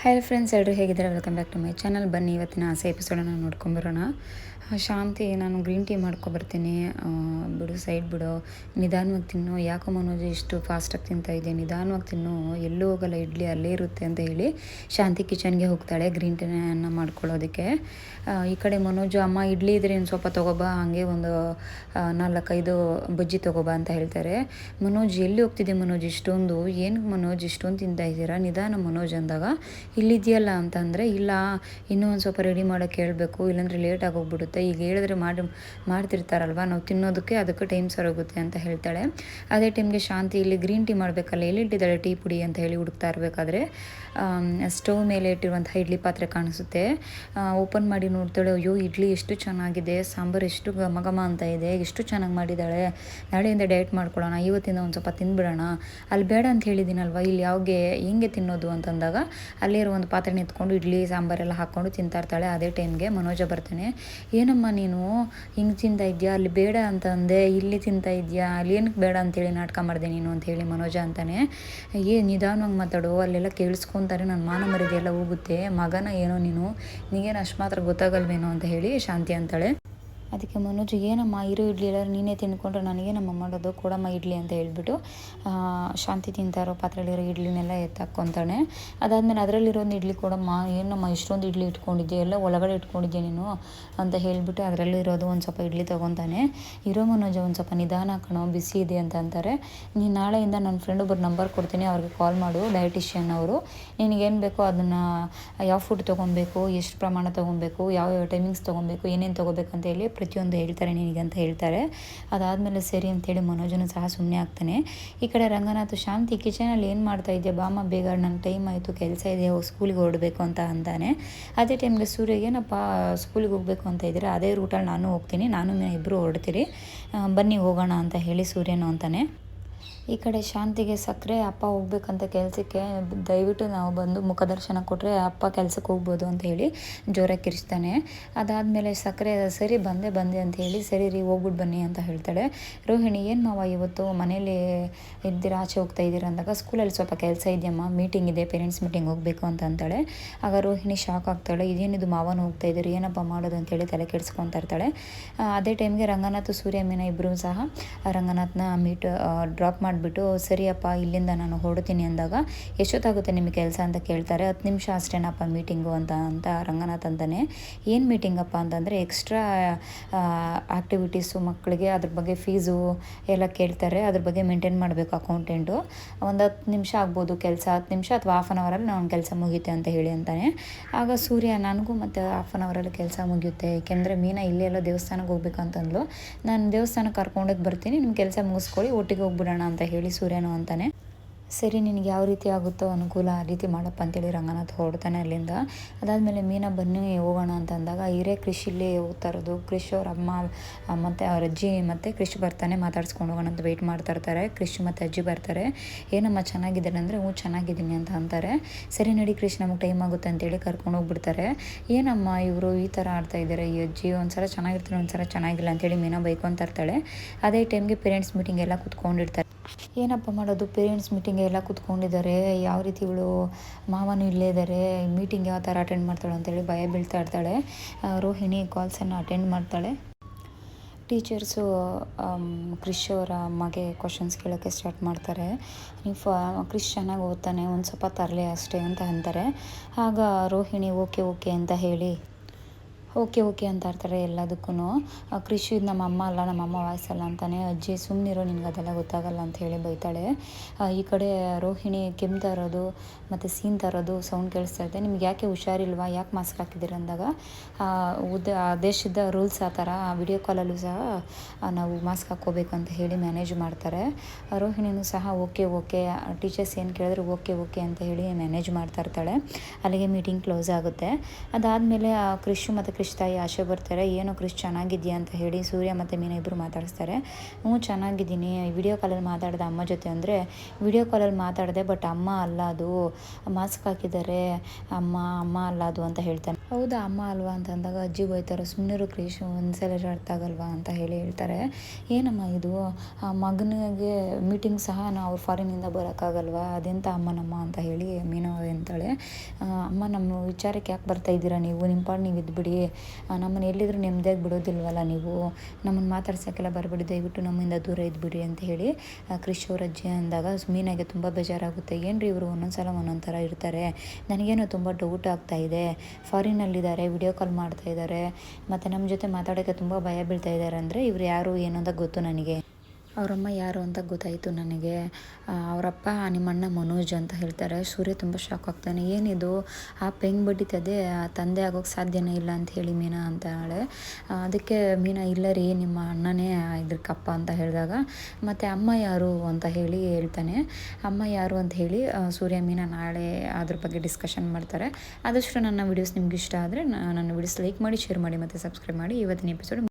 Hi friends ಎಲ್ಲರೂ ಹೇಗಿದ್ದಾರೆ? Welcome back to my channel ಬನ್ನಿ, ಇವತ್ತಿನ ಆಸೆ ಎಪಿಸೋಡನ್ನು ನೋಡ್ಕೊಂಬರೋಣ. ಶಾಂತಿ, ನಾನು ಗ್ರೀನ್ ಟೀ ಮಾಡ್ಕೊಬರ್ತೀನಿ. ಬಿಡು ಸೈಡ್ ಬಿಡು. ನಿಧಾನವಾಗಿ ತಿನ್ನು. ಯಾಕೋ ಮನೋಜ್ ಇಷ್ಟು ಫಾಸ್ಟಾಗಿ ತಿಂತಾ ಇದೆ ನಿಧಾನವಾಗಿ ತಿನ್ನು. ಎಲ್ಲೂ ಹೋಗಲ್ಲ, ಇಡ್ಲಿ ಅಲ್ಲೇ ಇರುತ್ತೆ ಅಂತ ಹೇಳಿ ಶಾಂತಿ ಕಿಚನ್ಗೆ ಹೋಗ್ತಾಳೆ ಗ್ರೀನ್ ಟೀನ ಮಾಡ್ಕೊಳ್ಳೋದಕ್ಕೆ. ಈ ಕಡೆ ಮನೋಜ್, ಅಮ್ಮ, ಇಡ್ಲಿ ಇದ್ರೆ ಏನು ಸ್ವಲ್ಪ ತೊಗೊಬಾ. ಹಾಗೆ ಒಂದು ನಾಲ್ಕೈದು ಬಜ್ಜಿ ತೊಗೊಬಾ ಅಂತ ಹೇಳ್ತಾರೆ. ಮನೋಜ್, ಎಲ್ಲಿ ಹೋಗ್ತಿದೆ ಮನೋಜ್? ಇಷ್ಟೊಂದು. ಏನು ಮನೋಜ್, ಇಷ್ಟೊಂದು ತಿಂತಾ ಇದ್ದೀರಾ? ನಿಧಾನ ಮನೋಜ್ ಅಂದಾಗ ಇಲ್ಲಿದೆಯಲ್ಲ ಅಂತಂದರೆ, ಇಲ್ಲ, ಇನ್ನೂ ಒಂದು ಸ್ವಲ್ಪ ರೆಡಿ ಮಾಡೋಕ್ಕೆ ಹೇಳಬೇಕು, ಇಲ್ಲಾಂದರೆ ಲೇಟ್ ಆಗೋಗ್ಬಿಡುತ್ತೆ ಈಗ ಹೇಳಿದ್ರೆ ಮಾಡಿ, ಮಾಡ್ತಿರ್ತಾರಲ್ವ, ನಾವು ತಿನ್ನೋದಕ್ಕೆ ಅದಕ್ಕೆ ಟೈಮ್ ಸರೋಗುತ್ತೆ ಅಂತ ಹೇಳ್ತಾಳೆ. ಅದೇ ಟೈಮ್ಗೆ ಶಾಂತಿ ಇಲ್ಲಿ ಗ್ರೀನ್ ಟೀ ಮಾಡಬೇಕಲ್ಲ, ಎಲ್ಲಿಟ್ಟಿದ್ದಾಳೆ ಟೀ ಪುಡಿ ಅಂತ ಹೇಳಿ ಹುಡುಕ್ತಾ ಇರಬೇಕಾದ್ರೆ ಸ್ಟವ್ ಮೇಲೆ ಇಟ್ಟಿರುವಂಥ ಇಡ್ಲಿ ಪಾತ್ರೆ ಕಾಣಿಸುತ್ತೆ. ಓಪನ್ ಮಾಡಿ ನೋಡ್ತಾಳೆ, ಅಯ್ಯೋ, ಇಡ್ಲಿ ಎಷ್ಟು ಚೆನ್ನಾಗಿದೆ, ಸಾಂಬಾರು ಎಷ್ಟು ಘಮ ಘಮ ಅಂತ ಇದೆ, ಎಷ್ಟು ಚೆನ್ನಾಗಿ ಮಾಡಿದ್ದಾಳೆ. ನಾಳೆಯಿಂದ ಡಯಟ್ ಮಾಡ್ಕೊಳ್ಳೋಣ ಇವತ್ತಿಂದ ಒಂದು ಸ್ವಲ್ಪ ತಿನ್ಬಿಡೋಣ. ಅಲ್ಲಿ ಬೇಡ ಅಂತ ಹೇಳಿದ್ದೀನಲ್ವ ಇಲ್ಲಿ ಯಾವಾಗೆ, ಹೆಂಗೆ ತಿನ್ನೋದು? ಅಂತಂದಾಗ, ಅಲ್ಲೇ ಇರೋ ಒಂದು ಪಾತ್ರೆ ಎತ್ಕೊಂಡು ಇಡ್ಲಿ ಸಾಂಬಾರೆಲ್ಲ ಹಾಕ್ಕೊಂಡು ತಿಂತಾ ಇರ್ತಾಳೆ ಅದೇ ಟೈಮ್ಗೆ ಮನೋಜ ಬರ್ತಾನೆ. ಏನಮ್ಮ ನೀನು? ಹಿಂಗೆ ತಿಂತಾ ಇದೆಯಾ? ಅಲ್ಲಿ ಬೇಡ ಅಂತ ಅಂದೆ. ಇಲ್ಲಿ ತಿಂತಾ ಇದೆಯಾ? ಅಲ್ಲಿ ಏನಕ್ಕೆ ಬೇಡ ಅಂತೇಳಿ ನಾಟಕ ಮಾಡಿದೆ ನೀನು ಅಂತ ಹೇಳಿ ಮನೋಜ ಅಂತಾನೆ. ಏ, ನಿಧಾನವಾಗಿ ಮಾತಾಡು. ಅಲ್ಲೆಲ್ಲ ಕೇಳಿಸ್ಕೊಂತಾರೆ. ನನ್ನ ಮಾನ ಮರ್ಯಾದೆ ಎಲ್ಲ ಹೋಗುತ್ತೆ. ಮಗನ ಏನೋ ನೀನು? ನಿಗೇನು ಅಷ್ಟು ಮಾತ್ರ ಗೊತ್ತಾಗಲ್ವೇನೋ ಅಂತ ಹೇಳಿ ಶಾಂತಿ ಅಂತಾಳೆ. ಅದಕ್ಕೆ ಮನೋಜ್ ಏನಮ್ಮ ಇರೋ ಇಡ್ಲಿ ಎಲ್ಲರೂ ನೀನೇ ತಿನ್ಕೊಂಡ್ರೆ ನನಗೇನಮ್ಮ ಮಾಡೋದು ಕೊಡಮ್ಮ ಇಡ್ಲಿ ಅಂತ ಹೇಳ್ಬಿಟ್ಟು ಶಾಂತಿ ತಿಂತಾರೋ ಪಾತ್ರೆಯಲ್ಲಿರೋ ಇಡ್ಲಿನೆಲ್ಲ ಎತ್ತಾಕ್ಕೊತಾನೆ ಅದಾದಮೇಲೆ ಅದರಲ್ಲಿರೋ ಒಂದು ಇಡ್ಲಿ ಕೊಡಮ್ಮ, ಏನಮ್ಮ ಇಷ್ಟೊಂದು ಇಡ್ಲಿ ಇಟ್ಕೊಂಡಿದ್ದೆ ಎಲ್ಲ ಒಳಗಡೆ ಇಟ್ಕೊಂಡಿದ್ದೆ ನೀನು? ಅಂತ ಹೇಳಿಬಿಟ್ಟು ಅದರಲ್ಲಿರೋದು ಒಂದು ಸ್ವಲ್ಪ ಇಡ್ಲಿ ತೊಗೊತಾನೆ. ಇರೋ ಮನೋಜ, ಒಂದು ಸ್ವಲ್ಪ ನಿಧಾನ ಕಣೋ, ಬಿಸಿ ಇದೆ ಅಂತ ಅಂತಾರೆ. ನೀನು ನಾಳೆಯಿಂದ ನನ್ನ ಫ್ರೆಂಡ್ ಒಬ್ಬರು ನಂಬರ್ ಕೊಡ್ತೀನಿ, ಅವ್ರಿಗೆ ಕಾಲ್ ಮಾಡು ಡಯಟಿಷಿಯನ್ ಅವರು. ನಿನಗೇನು ಬೇಕೋ ಅದನ್ನು, ಯಾವ ಫುಡ್ ತೊಗೊಬೇಕು, ಎಷ್ಟು ಪ್ರಮಾಣ ತೊಗೊಬೇಕು, ಯಾವ ಯಾವ ಟೈಮಿಂಗ್ಸ್ ತೊಗೊಬೇಕು, ಏನೇನು ತೊಗೋಬೇಕು ಅಂತ ಹೇಳಿ ಪ್ರತಿಯೊಂದು ಹೇಳ್ತಾರೆ ನಿನಗೆ ಅಂತ ಹೇಳ್ತಾರೆ. ಅದಾದಮೇಲೆ ಸರಿ ಅಂತೇಳಿ ಮನೋಜನು ಸಹ ಸುಮ್ಮನೆ ಆಗ್ತಾನೆ. ಈ ಕಡೆ ರಂಗನಾಥ್, ಶಾಂತಿ, ಕಿಚನಲ್ಲಿ ಏನು ಮಾಡ್ತಾ ಇದೆಯಾ ಬಾಮ, ಬೇಗ ನಂಗೆ ಟೈಮ್ ಆಯಿತು, ಕೆಲಸ ಇದೆ ಸ್ಕೂಲಿಗೆ ಹೊರಡಬೇಕು ಅಂತ ಅಂತಾನೆ ಅದೇ ಟೈಮ್ಗೆ ಸೂರ್ಯ, ಏನಪ್ಪ ಸ್ಕೂಲಿಗೆ ಹೋಗಬೇಕು ಅಂತ ಇದ್ದರೆ? ಅದೇ ರೂಟಲ್ಲಿ ನಾನು ಹೋಗ್ತೀನಿ, ನಾನು ಇಬ್ಬರು ಹೊರಡ್ತೀರಿ. ಬನ್ನಿ ಹೋಗೋಣ ಅಂತ ಹೇಳಿ ಸೂರ್ಯನು ಅಂತಾನೆ. ಈ ಕಡೆ ಶಾಂತಿಗೆ ಸಕ್ಕರೆ, ಅಪ್ಪ ಹೋಗ್ಬೇಕಂತ ಕೆಲಸಕ್ಕೆ, ದಯವಿಟ್ಟು ನಾವು ಬಂದು ಮುಖದರ್ಶನ ಕೊಟ್ಟರೆ ಅಪ್ಪ ಕೆಲಸಕ್ಕೆ ಹೋಗ್ಬೋದು ಅಂತ ಹೇಳಿ ಜೋರಾಗಿ ಕಿರಿಸ್ತಾನೆ ಅದಾದಮೇಲೆ ಸಕ್ಕರೆ ಸರಿ ಬಂದೆ ಬಂದೆ ಅಂತ ಹೇಳಿ ಸರಿ ರೀ ಹೋಗ್ಬಿಟ್ಟು ಬನ್ನಿ ಅಂತ ಹೇಳ್ತಾಳೆ. ರೋಹಿಣಿ, ಏನು ಮಾವ ಇವತ್ತು ಮನೇಲಿ ಇದ್ದೀರಾ ಆಚೆ ಹೋಗ್ತಾ ಇದ್ದೀರಾ ಅಂದಾಗ ಸ್ಕೂಲಲ್ಲಿ ಸ್ವಲ್ಪ ಕೆಲಸ ಇದೆಯಮ್ಮ, ಮೀಟಿಂಗ್ ಇದೆ, ಪೇರೆಂಟ್ಸ್ ಮೀಟಿಂಗ್ ಹೋಗಬೇಕು ಅಂತ ಅಂತಾಳೆ. ಆಗ ರೋಹಿಣಿ ಶಾಕ್ ಆಗ್ತಾಳೆ, ಇದೇನಿದು ಮಾವನ ಹೋಗ್ತಾ ಇದ್ದೀರಿ, ಏನಪ್ಪ ಮಾಡೋದು? ಅಂತೇಳಿ ತಲೆ ಕೆಡಿಸ್ಕೊತಾ ಇರ್ತಾಳೆ. ಅದೇ ಟೈಮ್ಗೆ ರಂಗನಾಥ್ ಸೂರ್ಯ ಮೀನ ಇಬ್ಬರು ಸಹ ರಂಗನಾಥ್ನ ಮೀಟ್ ಡ್ರಾಪ್ ಮಾಡಿಬಿಟ್ಟು ಸರಿಯಪ್ಪ, ಇಲ್ಲಿಂದ ನಾನು ಹೊರಡ್ತೀನಿ ಅಂದಾಗ, ಎಷ್ಟೊತ್ತಾಗುತ್ತೆ ನಿಮಗೆ ಕೆಲಸ ಅಂತ ಕೇಳ್ತಾರೆ, ಹತ್ತು ನಿಮಿಷ ಅಷ್ಟೇನಪ್ಪ ಮೀಟಿಂಗು ಅಂತ ಅಂತ ರಂಗನಾಥ್ ಅಂತಾನೆ. ಏನು ಮೀಟಿಂಗಪ್ಪ ಅಂತಂದರೆ, ಎಕ್ಸ್ಟ್ರಾ ಆ್ಯಕ್ಟಿವಿಟೀಸು ಮಕ್ಕಳಿಗೆ ಅದ್ರ ಬಗ್ಗೆ ಫೀಸು ಎಲ್ಲ ಕೇಳ್ತಾರೆ, ಅದ್ರ ಬಗ್ಗೆ ಮೇಂಟೈನ್ ಮಾಡಬೇಕು ಅಕೌಂಟೆಂಟು. ಒಂದು ಹತ್ತು ನಿಮಿಷ ಆಗ್ಬೋದು ಕೆಲಸ, ಹತ್ತು ನಿಮಿಷ ಅಥವಾ ಹಾಫ್ ಆನ್ ಅವರಲ್ಲಿ ನಾನು ಕೆಲಸ ಮುಗಿಯುತ್ತೆ ಅಂತ ಹೇಳಿ ಅಂತಾನೆ. ಆಗ ಸೂರ್ಯ, ನನಗೂ ಮತ್ತು ಹಾಫ್ ಆನ್ ಅವರಲ್ಲಿ ಕೆಲಸ ಮುಗಿಯುತ್ತೆ ಏಕೆಂದರೆ ಮೀನಾ ಎಲ್ಲ ದೇವಸ್ಥಾನಕ್ಕೆ ಹೋಗ್ಬೇಕಂತಂದ್ಲು ನಾನು ದೇವಸ್ಥಾನಕ್ಕೆ ಕರ್ಕೊಂಡೋಗಿ ಬರ್ತೀನಿ ನಿಮ್ಮ ಕೆಲಸ ಮುಗಿಸ್ಕೊಳ್ಳಿ, ಒಟ್ಟಿಗೆ ಹೋಗ್ಬಿಡೋಣ ಅಂತ ಹೇಳಿ ಸೂರ್ಯನು ಅಂತಾನೆ. ಸರಿ, ನಿನಗೆ ಯಾವ ರೀತಿ ಆಗುತ್ತೋ ಅನುಕೂಲ ಆ ರೀತಿ ಮಾಡಪ್ಪ ಅಂತೇಳಿ ರಂಗನಾಥ್ ಹೊರಡ್ತಾನೆ ಅಲ್ಲಿಂದ. ಅದಾದಮೇಲೆ ಮೀನಾ, ಬನ್ನಿ, ಹೋಗೋಣ ಅಂತ ಅಂದಾಗ ಹಿರೇ ಕೃಷಿಲಿ ಹೋಗ್ತಾ ಇರೋದು ಕೃಷಿ ಅವ್ರ ಅಮ್ಮ ಮತ್ತು ಅವ್ರ ಅಜ್ಜಿ ಮತ್ತು ಕೃಷಿ ಬರ್ತಾನೆ ಮಾತಾಡ್ಸ್ಕೊಂಡು ಹೋಗೋಣ ಅಂತ ವೆಯ್ಟ್ ಮಾಡ್ತಾ ಇರ್ತಾರೆ. ಕೃಷಿ ಮತ್ತು ಅಜ್ಜಿ ಬರ್ತಾರೆ. ಏನಮ್ಮ ಚೆನ್ನಾಗಿದ್ದಾರೆ ಅಂದರೆ, ಹ್ಞೂ, ಚೆನ್ನಾಗಿದ್ದೀನಿ ಅಂತ ಅಂತಾರೆ. ಸರಿ ನಡಿ ಕೃಷಿ ನಮಗೆ ಟೈಮ್ ಆಗುತ್ತೆ ಅಂತೇಳಿ ಕರ್ಕೊಂಡು ಹೋಗ್ಬಿಡ್ತಾರೆ. ಏನಮ್ಮ ಇವರು ಈ ಥರ ಆಡ್ತಾ ಇದ್ದಾರೆ? ಈ ಅಜ್ಜಿ ಒಂದ್ಸಲ ಚೆನ್ನಾಗಿರ್ತಾರೆ ಒಂದ್ಸಲ ಚೆನ್ನಾಗಿಲ್ಲ ಅಂತೇಳಿ ಮೀನಾ ಬೈಕೊಂತ ಇರ್ತಾಳೆ. ಅದೇ ಟೈಮ್ಗೆ ಪೇರೆಂಟ್ಸ್ ಮೀಟಿಂಗ್ ಎಲ್ಲ ಕುತ್ಕೊಂಡಿರ್ತಾರೆ. ಏನಪ್ಪ ಮಾಡೋದು? ಪೇರೆಂಟ್ಸ್ ಮೀಟಿಂಗ್ ಎಲ್ಲ ಕೂತ್ಕೊಂಡಿದ್ದಾರೆ. ಯಾವ ರೀತಿ ಇವಳು ಮಾವನು ಇಲ್ಲೇ ಇದ್ದಾರೆ. ಮೀಟಿಂಗ್ ಯಾವ ಥರ ಅಟೆಂಡ್ ಮಾಡ್ತಾಳೆ ಅಂತೇಳಿ ಭಯ ಬೀಳ್ತಾ ಇರ್ತಾಳೆ. ರೋಹಿಣಿ ಕಾಲ್ಸನ್ನು ಅಟೆಂಡ್ ಮಾಡ್ತಾಳೆ. ಟೀಚರ್ಸು ಕ್ರಿಶ್ ಅವರ ಅಮ್ಮಗೆ ಕ್ವಶನ್ಸ್ ಕೇಳೋಕ್ಕೆ ಸ್ಟಾರ್ಟ್ ಮಾಡ್ತಾರೆ. ನೀವು ಫ ಕ್ರಿಶ್ ಚೆನ್ನಾಗಿ ಓದ್ತಾನೆ, ಒಂದು ಸ್ವಲ್ಪ ತರಲೆ ಅಷ್ಟೇ ಅಂತ ಅಂತಾರೆ. ಆಗ ರೋಹಿಣಿ ಓಕೆ ಓಕೆ ಅಂತ ಹೇಳಿ ಓಕೆ ಓಕೆ ಅಂತ ಇರ್ತಾರೆ ಎಲ್ಲದಕ್ಕೂ. ಕೃಷಿ ನಮ್ಮ ಅಮ್ಮ ಅಲ್ಲ, ನಮ್ಮ ಅಮ್ಮ ವಾಯ್ಸಲ್ಲ ಅಂತಾನೆ, ಅಜ್ಜಿ ಸುಮ್ಮನಿರೋ ನಿನ್ಗೆ ಅದೆಲ್ಲ ಗೊತ್ತಾಗಲ್ಲ ಅಂತ ಹೇಳಿ ಬೈತಾಳೆ. ಈ ಕಡೆ ರೋಹಿಣಿ ಕೆಮ್ಮು ತರೋದು, ಮತ್ತು ಸೀನ್ ತರೋದು, ಸೌಂಡ್ ಕೇಳಿಸ್ತಾ ಇದೆ ನಿಮ್ಗೆ ಯಾಕೆ ಹುಷಾರಿಲ್ವಾ? ಯಾಕೆ ಮಾಸ್ಕ್ ಹಾಕಿದ್ದೀರ ಅಂದಾಗ? ಉದ್ದ ದೇಶದ ರೂಲ್ಸ್ ಆ ಥರ ವಿಡಿಯೋ ಕಾಲಲ್ಲೂ ಸಹ ನಾವು ಮಾಸ್ಕ್ ಹಾಕ್ಕೋಬೇಕು ಅಂತ ಹೇಳಿ ಮ್ಯಾನೇಜ್ ಮಾಡ್ತಾರೆ. ರೋಹಿಣಿನೂ ಸಹ ಓಕೆ ಓಕೆ, ಟೀಚರ್ಸ್ ಏನು ಕೇಳಿದ್ರು ಓಕೆ ಓಕೆ ಅಂತ ಹೇಳಿ ಮ್ಯಾನೇಜ್ ಮಾಡ್ತಾ ಇರ್ತಾಳೆ. ಅಲ್ಲಿಗೆ ಮೀಟಿಂಗ್ ಕ್ಲೋಸ್ ಆಗುತ್ತೆ. ಅದಾದಮೇಲೆ ಕೃಷಿ ಮತ್ತು ಕೃಷಿ ತಾಯಿ ಆಶೆ ಬರ್ತಾರೆ, ಏನು ಕೃಷಿ ಚೆನ್ನಾಗಿದ್ಯಾ ಅಂತ ಹೇಳಿ ಸೂರ್ಯ ಮತ್ತು ಮೀನಾ ಇಬ್ಬರು ಮಾತಾಡಿಸ್ತಾರೆ. ಹ್ಞೂ, ಚೆನ್ನಾಗಿದ್ದೀನಿ. ವಿಡಿಯೋ ಕಾಲಲ್ಲಿ ಮಾತಾಡಿದೆ ಅಮ್ಮ ಜೊತೆ ಅಂದರೆ ವಿಡಿಯೋ ಕಾಲಲ್ಲಿ ಮಾತಾಡಿದೆ ಬಟ್ ಅಮ್ಮ ಅಲ್ಲ ಅದು. ಮಾಸ್ಕ್ ಹಾಕಿದ್ದಾರೆ. ಅಮ್ಮ ಅಮ್ಮ ಅಲ್ಲ ಅದು, ಅಂತ ಹೇಳ್ತಾನೆ. ಹೌದಾ, ಅಮ್ಮ ಅಲ್ವಾ ಅಂತ ಅಂದಾಗ ಅಜ್ಜಿ ಬೈತಾರೆ ಸುಮ್ಮನಿರು ಕ್ರೀಶು ಒಂದ್ಸಲ ಅರ್ಥ ಆಗಲ್ವಾ ಅಂತ ಹೇಳಿ ಹೇಳ್ತಾರೆ. ಏನಮ್ಮ ಇದು? ಆ ಮಗನಿಗೆ ಮೀಟಿಂಗ್ ಸಹ ನಾವು ಫಾರಿನಿಂದ ಬರೋಕ್ಕಾಗಲ್ವಾ ಅದೆಂತ ಅಮ್ಮನಮ್ಮ ಅಂತ ಹೇಳಿ ಮೀನು ಅಂತಾಳೆ. ಅಮ್ಮ ನಮ್ಮ ವಿಚಾರಕ್ಕೆ ಯಾಕೆ ಬರ್ತಾ ಇದ್ದೀರಾ ನೀವು? ನಿಮ್ಮ ಪಾಡು ನೀವು ಇದ್ಬಿಡಿ. ನಮ್ಮನ್ನು ಎಲ್ಲಿದ್ರು ನೆಮ್ಮದಿಯಾಗಿ ಬಿಡೋದಿಲ್ವಲ್ಲ ನೀವು? ನಮ್ಮನ್ನು ಮಾತಾಡ್ಸೋಕ್ಕೆಲ್ಲ ಬರಬೇಡಿ, ದಯವಿಟ್ಟು ನಮ್ಮಿಂದ ದೂರ ಇದ್ಬಿಡಿ ಅಂತ ಹೇಳಿ ಕ್ರಿಶ್ ಅಜ್ಜಿ ಅಂದಾಗ ಮೀನಾಗೆ ತುಂಬ ಬೇಜಾರಾಗುತ್ತೆ. ಏನ್ರಿ ಇವರು ಒಂದೊಂದು ಸಲ ಒಂದೊಂದು ಥರ ಇರ್ತಾರೆ? ನನಗೇನೋ ತುಂಬ ಡೌಟ್ ಆಗ್ತಾ ಇದೆ. ಫಾರಿನಲ್ಲಿದ್ದಾರೆ ವಿಡಿಯೋ ಕಾಲ್ ಮಾಡ್ತಾ ಇದ್ದಾರೆ, ಮತ್ತು ನಮ್ಮ ಜೊತೆ ಮಾತಾಡೋಕ್ಕೆ ತುಂಬ ಭಯ ಬೀಳ್ತಾ ಇದ್ದಾರೆ ಅಂದರೆ ಇವ್ರು ಯಾರು ಏನು ಅಂತ ಗೊತ್ತು ನನಗೆ. ಅವರಮ್ಮ ಯಾರು ಅಂತ ಗೊತ್ತಾಯಿತು ನನಗೆ. ಅವರಪ್ಪ ನಿಮ್ಮಣ್ಣ ಮನೋಜ್ ಅಂತ ಹೇಳ್ತಾರೆ. ಸೂರ್ಯ ತುಂಬ ಶಾಕ್ ಆಗ್ತಾನೆ. ಏನಿದು? ಆ ಪೆಂಗ್ ಬಡಿತದೆ ತಂದೆ ಆಗೋಕ್ಕೆ ಸಾಧ್ಯನೇ ಇಲ್ಲ ಅಂತ ಹೇಳಿ ಮೀನಾ ಅಂತಾಳೆ ಆ, ಅದಕ್ಕೆ ಮೀನಾ ಇಲ್ಲ ರೀ ನಿಮ್ಮ ಅಣ್ಣನೇ ಇದ್ರ ಕಪ್ಪ ಅಂತ ಹೇಳಿದಾಗ ಮತ್ತು ಅಮ್ಮ ಯಾರು ಅಂತ ಹೇಳಿ ಹೇಳ್ತಾನೆ. ಅಮ್ಮ ಯಾರು ಅಂತ ಹೇಳಿ ಸೂರ್ಯ ಮೀನಾ ನಾಳೆ ಅದ್ರ ಬಗ್ಗೆ ಡಿಸ್ಕಷನ್ ಮಾಡ್ತಾರೆ. ಆದಷ್ಟು ನನ್ನ ವೀಡಿಯೋಸ್ ನಿಮ್ಗೆ ಇಷ್ಟ ಆದರೆ ನನ್ನ ವೀಡಿಯೋಸ್ ಲೈಕ್ ಮಾಡಿ ಶೇರ್ ಮಾಡಿ ಮತ್ತು ಸಬ್ಸ್ಕ್ರೈಬ್ ಮಾಡಿ. ಇವತ್ತಿನ ಎಪಿಸೋಡ್